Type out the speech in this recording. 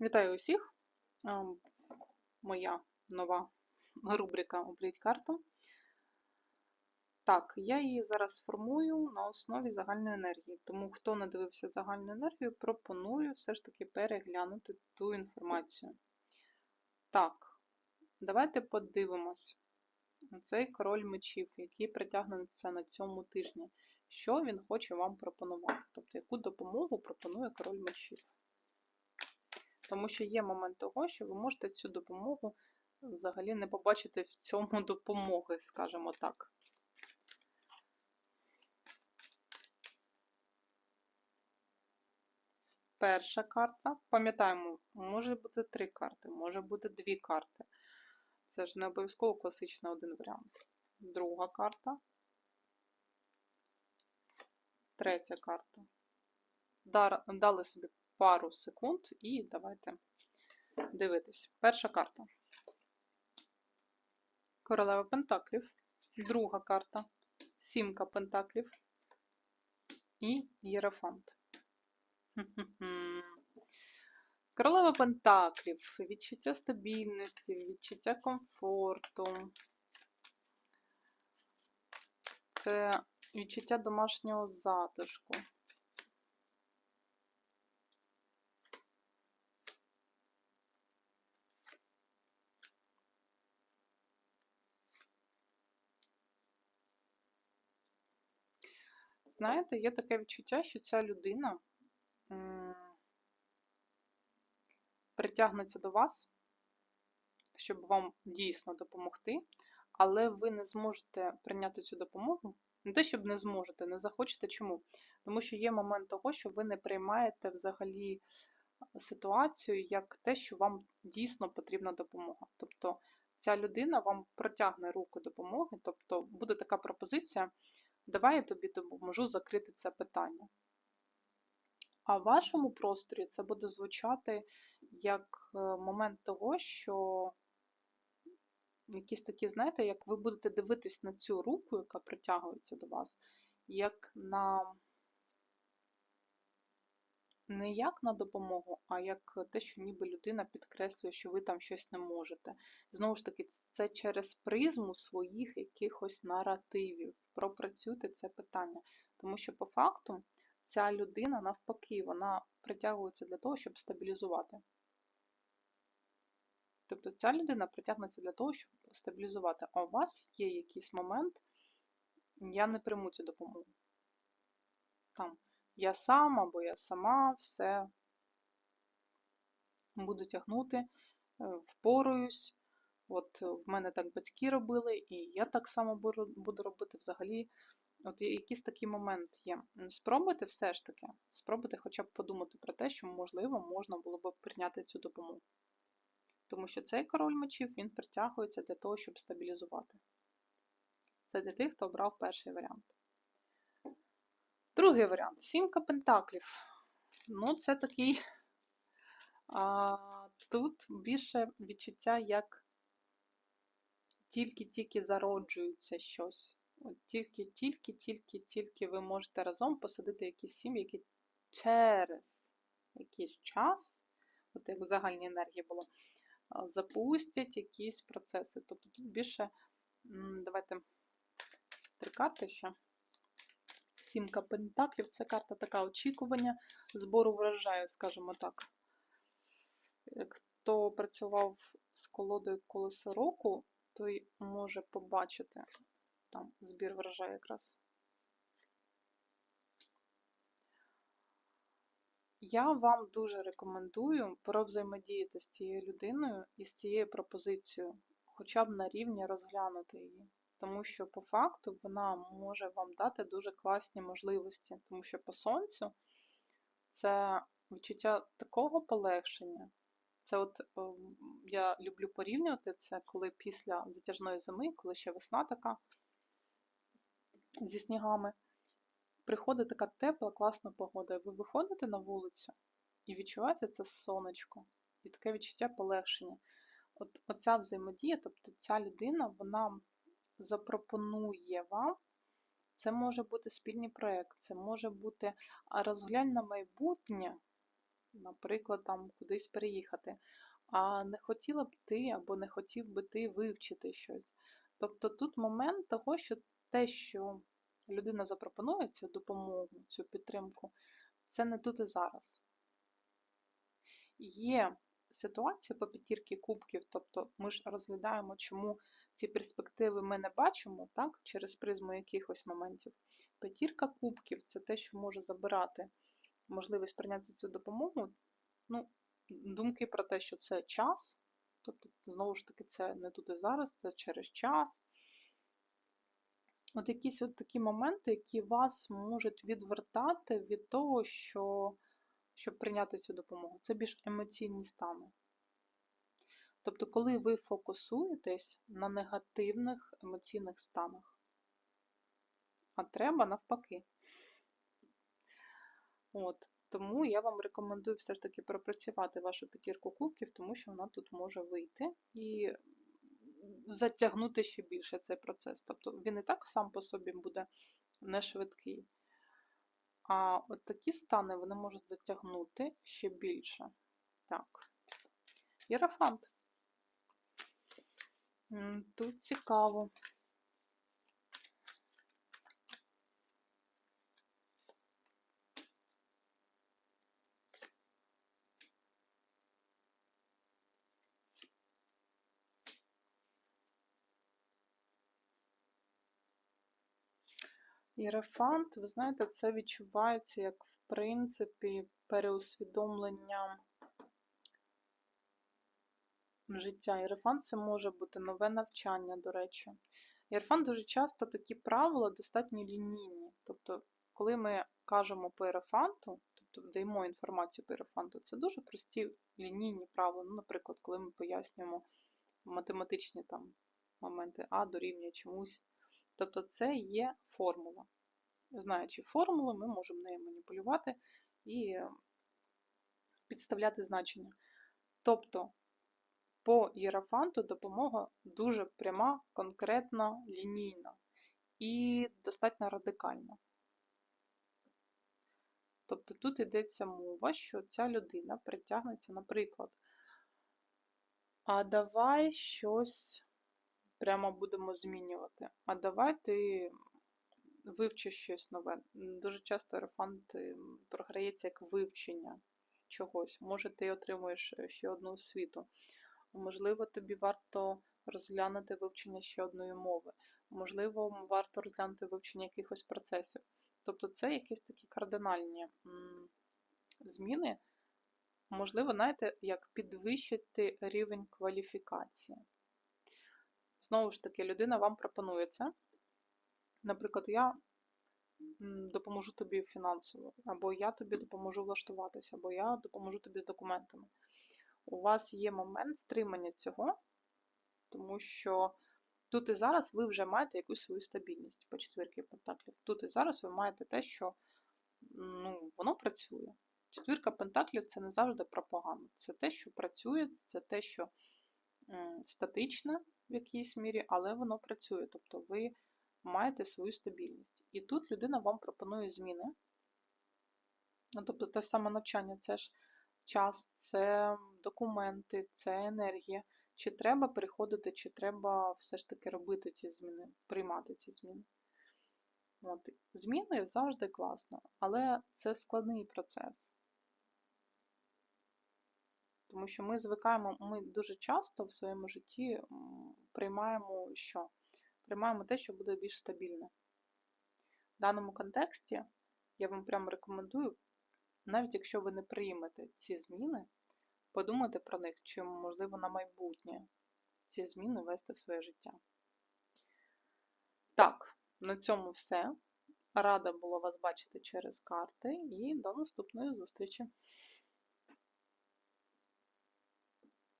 Вітаю усіх! Ем, Моя нова рубрика Обліть карту. Так, я її зараз формую на основі загальної енергії. Тому, хто не дивився загальну енергію, пропоную все ж таки переглянути ту інформацію. Так, давайте подивимось. Цей король мечів, який притягнеться на цьому тижні. Що він хоче вам пропонувати? Тобто, яку допомогу пропонує король мечів? Тому що є момент того, що ви можете цю допомогу взагалі не побачити в цьому допомоги, скажімо так. Перша карта. Пам'ятаємо, може бути три карти, може бути дві карти. Це ж не обов'язково класичний один варіант. Друга карта. Третя карта. Дали собі пару секунд і давайте дивитись. Перша карта. Королева Пентаклів. Друга карта. Сімка Пентаклів і Єрофант. Королева Пентаклів. Відчуття стабільності, відчуття комфорту. Це відчуття домашнього затишку. Знаєте, є таке відчуття, що ця людина притягнеться до вас, щоб вам дійсно допомогти, але ви не зможете прийняти цю допомогу. Не те, щоб не зможете, не захочете. Чому? Тому що є момент того, що ви не приймаєте взагалі ситуацію як те, що вам дійсно потрібна допомога. Тобто ця людина вам протягне руку допомоги, тобто буде така пропозиція. Давай я тобі допоможу закрити це питання. А в вашому просторі це буде звучати як е, момент того, що якісь такі, знаєте, як ви будете дивитись на цю руку, яка притягується до вас, як на не як на допомогу, а як те, що ніби людина підкреслює, що ви там щось не можете. Знову ж таки, це через призму своїх якихось наративів. Пропрацюйте це питання. Тому що, по факту, ця людина, навпаки, вона притягується для того, щоб стабілізувати. Тобто ця людина притягнеться для того, щоб стабілізувати. А у вас є якийсь момент, я не прийму цю допомогу. Там я сам або я сама все буду тягнути, е, впоруюсь. От в мене так батьки робили, і я так само буду робити взагалі. От якийсь такий момент є. Спробуйте все ж таки, спробуйте хоча б подумати про те, що, можливо, можна було б прийняти цю допомогу. Тому що цей король мечів він притягується для того, щоб стабілізувати. Це для тих, хто обрав перший варіант. Другий варіант сімка пентаклів. Ну, це такий. А, Тут більше відчуття, як тільки-тільки зароджується щось. Тільки-тільки-тільки-тільки ви можете разом посадити якісь сім'ї, які через якийсь час, от як в загальній енергії було, запустять якісь процеси. Тобто тут більше, давайте три карти ще. Сімка Пентаклів це карта така очікування збору врожаю, скажімо так. Хто працював з колодою колесо року, той може побачити там збір врожаю якраз. Я вам дуже рекомендую взаємодіяти з цією людиною і з цією пропозицією, хоча б на рівні розглянути її. Тому що по факту вона може вам дати дуже класні можливості, тому що по сонцю це відчуття такого полегшення. Це от ем, я люблю порівнювати це, коли після затяжної зими, коли ще весна така зі снігами, приходить така тепла, класна погода. Ви виходите на вулицю і відчуваєте це сонечко, і таке відчуття полегшення. От Оця взаємодія, тобто ця людина, вона запропонує вам. Це може бути спільний проєкт, це може бути розглянь на майбутнє, наприклад, там кудись переїхати, а не хотіла б ти або не хотів би ти вивчити щось. Тобто тут момент того, що те, що людина запропонує цю допомогу, цю підтримку, це не тут і зараз. Є ситуація по п'ятірки кубків, тобто ми ж розглядаємо, чому ці перспективи ми не бачимо так, через призму якихось моментів. П'ятірка кубків це те, що може забирати можливість прийняти цю допомогу. Ну, Думки про те, що це час, тобто, це, знову ж таки, це не тут і зараз, це через час. От якісь от такі моменти, які вас можуть відвертати від того, що, щоб прийняти цю допомогу. Це більш емоційні стани. Тобто, коли ви фокусуєтесь на негативних емоційних станах, а треба навпаки. От, Тому я вам рекомендую все ж таки пропрацювати вашу п'ятірку кубків, тому що вона тут може вийти і затягнути ще більше цей процес. Тобто він і так сам по собі буде не швидкий. А от такі стани вони можуть затягнути ще більше. Так, Єрафант. Тут цікаво. Єрефант, ви знаєте, це відчувається як, в принципі, переусвідомлення життя. Єрефант це може бути нове навчання, до речі. Єрефант дуже часто такі правила достатньо лінійні. Тобто, коли ми кажемо по єрефанту, тобто даємо інформацію по єрефанту, це дуже прості лінійні правила. Ну, Наприклад, коли ми пояснюємо математичні там моменти А дорівнює чомусь. Тобто це є формула. Знаючи формулу, ми можемо нею маніпулювати і підставляти значення. Тобто, по єрафанту допомога дуже пряма, конкретна, лінійна і достатньо радикальна. Тобто тут йдеться мова, що ця людина притягнеться, наприклад, а давай щось прямо будемо змінювати. А давай ти вивчиш щось нове. Дуже часто рефанд програється як вивчення чогось. Може, ти отримуєш е, ще одну освіту. Можливо, тобі варто розглянути вивчення ще одної мови. Можливо, варто розглянути вивчення якихось процесів. Тобто це якісь такі кардинальні зміни. Можливо, знаєте, як підвищити рівень кваліфікації. Знову ж таки, людина вам пропонує це. Наприклад, я допоможу тобі фінансово, або я тобі допоможу влаштуватися, або я допоможу тобі з документами. У вас є момент стримання цього, тому що тут і зараз ви вже маєте якусь свою стабільність по четвірки пентаклів. Тут і зараз ви маєте те, що ну, воно працює. Четвірка пентаклів це не завжди про погано. Це те, що працює, це те, що статичне в якійсь мірі, але воно працює. Тобто ви маєте свою стабільність. І тут людина вам пропонує зміни. Ну, Тобто те саме навчання це ж час, це документи, це енергія. Чи треба переходити, чи треба все ж таки робити ці зміни, приймати ці зміни. От. Зміни завжди класно, але це складний процес. Тому що ми звикаємо, ми дуже часто в своєму житті приймаємо що? Приймаємо те, що буде більш стабільне. В даному контексті я вам прямо рекомендую, навіть якщо ви не приймете ці зміни, подумайте про них, чи, можливо, на майбутнє ці зміни вести в своє життя. Так, на цьому все. Рада була вас бачити через карти і до наступної зустрічі!